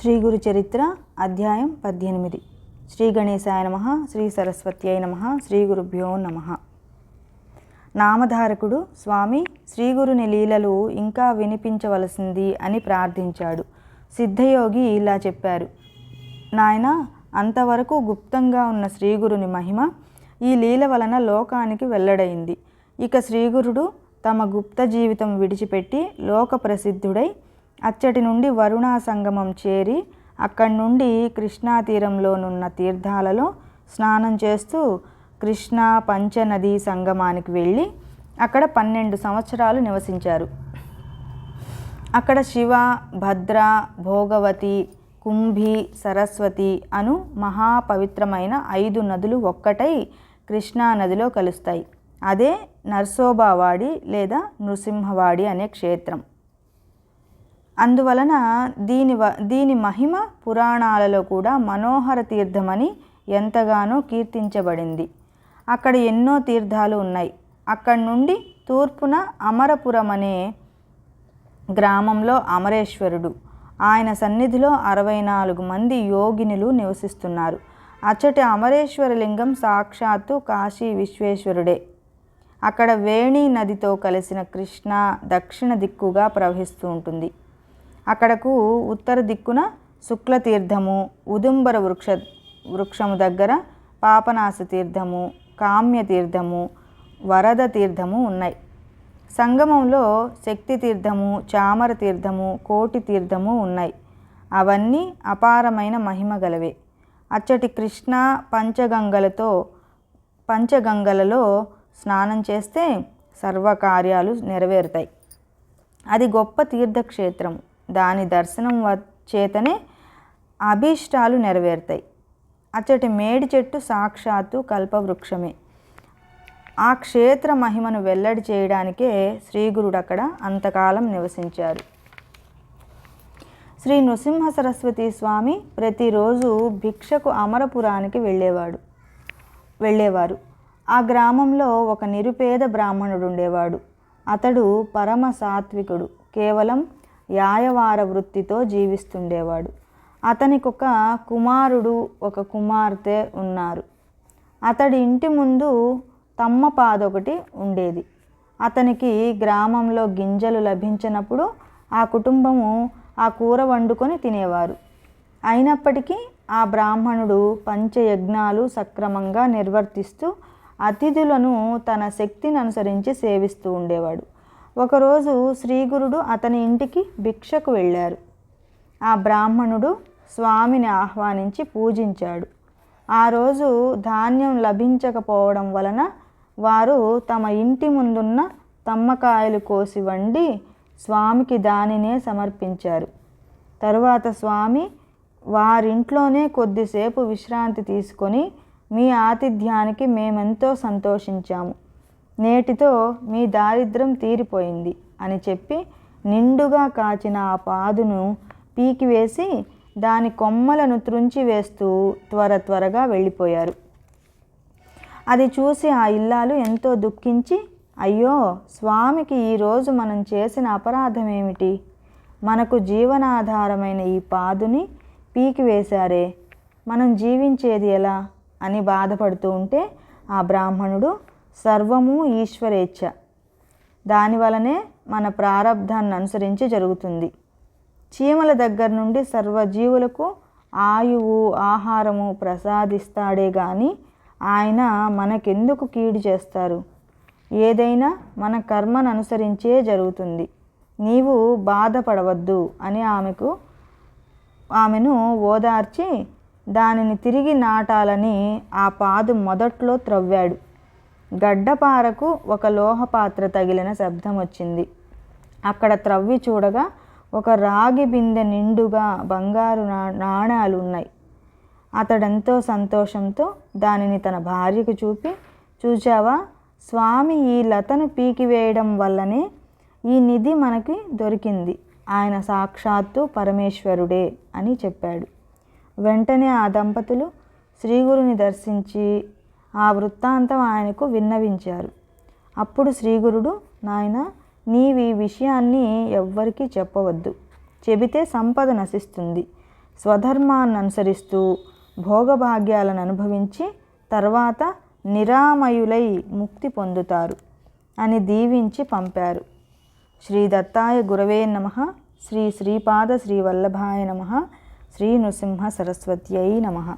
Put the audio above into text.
శ్రీ గురు చరిత్ర అధ్యాయం పద్దెనిమిది. శ్రీ గణేశాయ నమ శ్రీ సరస్వత్యై నమ శ్రీ గురుభ్యో నమ. నామధారకుడు స్వామి శ్రీగురుని లీలలు ఇంకా వినిపించవలసింది అని ప్రార్థించాడు. సిద్ధయోగి ఇలా చెప్పారు. నాయన అంతవరకు గుప్తంగా ఉన్న శ్రీగురుని మహిమ ఈ లీల వలన లోకానికి వెల్లడైంది. ఇక శ్రీగురుడు తమ గుప్త జీవితం విడిచిపెట్టి లోక ప్రసిద్ధుడై అచ్చటి నుండి వరుణా సంగమం చేరి అక్కడి నుండి కృష్ణా తీరంలోనున్న తీర్థాలలో స్నానం చేస్తూ కృష్ణా పంచనదీ సంగమానికి వెళ్ళి అక్కడ పన్నెండు సంవత్సరాలు నివసించారు. అక్కడ శివ భద్ర భోగవతి కుంభి సరస్వతి అను మహాపవిత్రమైన ఐదు నదులు ఒక్కటై కృష్ణా నదిలో కలుస్తాయి. అదే నర్సోబావాడి లేదా నృసింహవాడి అనే క్షేత్రం. అందువలన దీని వ దీని మహిమ పురాణాలలో కూడా మనోహర తీర్థమని ఎంతగానో కీర్తించబడింది. అక్కడ ఎన్నో తీర్థాలు ఉన్నాయి. అక్కడి నుండి తూర్పున అమరపురం అనే గ్రామంలో అమరేశ్వరుడు. ఆయన సన్నిధిలో అరవై నాలుగు మంది యోగినులు నివసిస్తున్నారు. అచ్చటి అమరేశ్వరలింగం సాక్షాత్తు కాశీ విశ్వేశ్వరుడే. అక్కడ వేణి నదితో కలిసిన కృష్ణ దక్షిణ దిక్కుగా ప్రవహిస్తూ ఉంటుంది. అక్కడకు ఉత్తర దిక్కున శుక్ల తీర్థము ఉదుంబర వృక్ష వృక్షము దగ్గర పాపనాశ తీర్థము కామ్య తీర్థము వరద తీర్థము ఉన్నాయి. సంగమంలో శక్తి తీర్థము చామర తీర్థము కోటి తీర్థము ఉన్నాయి. అవన్నీ అపారమైన మహిమ గలవే. అచ్చటి కృష్ణ పంచగంగలతో పంచగంగలలో స్నానం చేస్తే సర్వకార్యాలు నెరవేరుతాయి. అది గొప్ప తీర్థక్షేత్రం దాని దర్శనం వ- చేతనే అభీష్టాలు నెరవేరుతాయి. అచ్చటి మేడి చెట్టు సాక్షాత్తు కల్పవృక్షమే. ఆ క్షేత్ర మహిమను వెల్లడి చేయడానికే శ్రీగురుడు అక్కడ అంతకాలం నివసించారు. శ్రీ నృసింహ సరస్వతి స్వామి ప్రతిరోజు భిక్షకు అమరపురానికి వెళ్ళేవాడు వెళ్ళేవారు. ఆ గ్రామంలో ఒక నిరుపేద బ్రాహ్మణుడు ఉండేవాడు అతడు పరమ సాత్వికుడు. కేవలం యాయవార వృత్తితో జీవిస్తుండేవాడు. అతనికి ఒక కుమారుడు ఒక కుమార్తె ఉన్నారు. అతడి ఇంటి ముందు తమ్మపాదొకటి ఉండేది. అతనికి గ్రామంలో గింజలు లభించినప్పుడు ఆ కుటుంబము ఆ కూర వండుకొని తినేవారు. అయినప్పటికీ ఆ బ్రాహ్మణుడు పంచయజ్ఞాలు సక్రమంగా నిర్వర్తిస్తూ అతిథులను తన శక్తిని అనుసరించి సేవిస్తూ ఉండేవాడు. ఒకరోజు శ్రీగురుడు అతని ఇంటికి భిక్షకు వెళ్ళారు. ఆ బ్రాహ్మణుడు స్వామిని ఆహ్వానించి పూజించాడు. ఆ రోజు ధాన్యం లభించకపోవడం వలన వారు తమ ఇంటి ముందున్న తమ్మకాయలు కోసి వండి స్వామికి దానినే సమర్పించారు. తరువాత స్వామి వారింట్లోనే కొద్దిసేపు విశ్రాంతి తీసుకొని మీ ఆతిథ్యానికి మేమెంతో సంతోషించాము. నేటితో మీ దారిద్రం తీరిపోయింది అని చెప్పి నిండుగా కాచిన ఆ పాదును పీకివేసి దాని కొమ్మలను త్రుంచి వేస్తూ త్వర త్వరగా వెళ్ళిపోయారు. అది చూసి ఆ ఇల్లాలు ఎంతో దుఃఖించి అయ్యో స్వామికి ఈరోజు మనం చేసిన అపరాధం ఏమిటి మనకు జీవనాధారమైన ఈ పాదుని పీకివేశారే మనం జీవించేది ఎలా? అని బాధపడుతూ ఉంటే ఆ బ్రాహ్మణుడు సర్వము ఈశ్వరేచ్ఛ. దానివలనే మన ప్రారంధాన్ని అనుసరించి జరుగుతుంది. చీమల దగ్గర నుండి సర్వజీవులకు ఆయువు ఆహారము ప్రసాదిస్తాడే గాని ఆయన మనకెందుకు కీడు చేస్తారు? ఏదైనా మన కర్మను అనుసరించే జరుగుతుంది. నీవు బాధపడవద్దు అని ఆమెకు ఆమెను ఓదార్చి దానిని తిరిగి నాటాలని ఆ పాదు మొదట్లో త్రవ్వాడు. గడ్డపారకు ఒక లోహపాత్ర తగిలిన శబ్దం వచ్చింది. అక్కడ త్రవ్వి చూడగా ఒక రాగి బిందె నిండుగా బంగారు నా నాణాలు ఉన్నాయి. అతడెంతో సంతోషంతో దానిని తన భార్యకు చూపి చూచావా స్వామి ఈ లతను పీకివేయడం వల్లనే ఈ నిధి మనకి దొరికింది. ఆయన సాక్షాత్తు పరమేశ్వరుడే అని చెప్పాడు. వెంటనే ఆ దంపతులు శ్రీగురుని దర్శించి ఆ వృత్తాంతం ఆయనకు విన్నవించారు. అప్పుడు శ్రీగురుడు నాయన నీవు ఈ విషయాన్ని ఎవ్వరికీ చెప్పవద్దు. చెబితే సంపద నశిస్తుంది. స్వధర్మాన్ని అనుసరిస్తూ భోగభాగ్యాలను అనుభవించి తర్వాత నిరామయులై ముక్తి పొందుతారు అని దీవించి పంపారు. శ్రీ దత్తాయ గురవే నమ. శ్రీ శ్రీపాద శ్రీ వల్లభాయ నమ. శ్రీ నృసింహ సరస్వత్యై నమ.